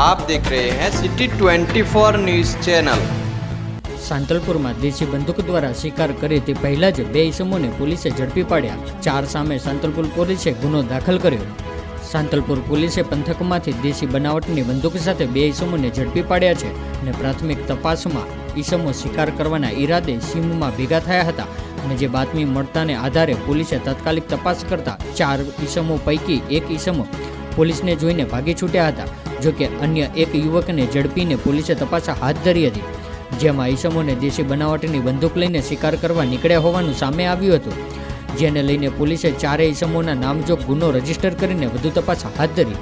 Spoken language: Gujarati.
आप देख रहे हैं सिटी 24 न्यूज चैनल સાંતલપુરમાં દેશી બંદૂક દ્વારા શિકાર કરે તે પહેલા જ બે ઇસમોને પોલીસે ઝડપી પાડ્યા ચાર સામે સાંતલપુર પોલીસે ગુનો દાખલ કર્યો સાંતલપુર પોલીસે પંથકમાંથી દેશી બનાવટની બંદૂક સાથે બે ઇસમોને ઝડપી પાડ્યા છે અને પ્રાથમિક તપાસમાં ઈસમો શિકાર કરવાના ઈરાદે સીમમાં ભેગા થયા હતા અને જે બાતમી મળતાને આધારે પોલીસે તાત્કાલિક તપાસ કરતા ચાર ઈસમો પૈકી એક ઈસમો પોલીસને જોઈને ભાગી છૂટ્યા હતા. જોકે અન્ય એક યુવકને ઝડપીને પોલીસે તપાસ હાથ ધરી હતી. જેમાં ઈસમોને દેશી બનાવટની બંદૂક લઈને શિકાર કરવા નીકળ્યા હોવાનું સામે આવ્યું હતું. જેને લઈને પોલીસે ચારેય ઈસમોના નામજોગ ગુનો રજિસ્ટર કરીને વધુ તપાસ હાથ ધરી.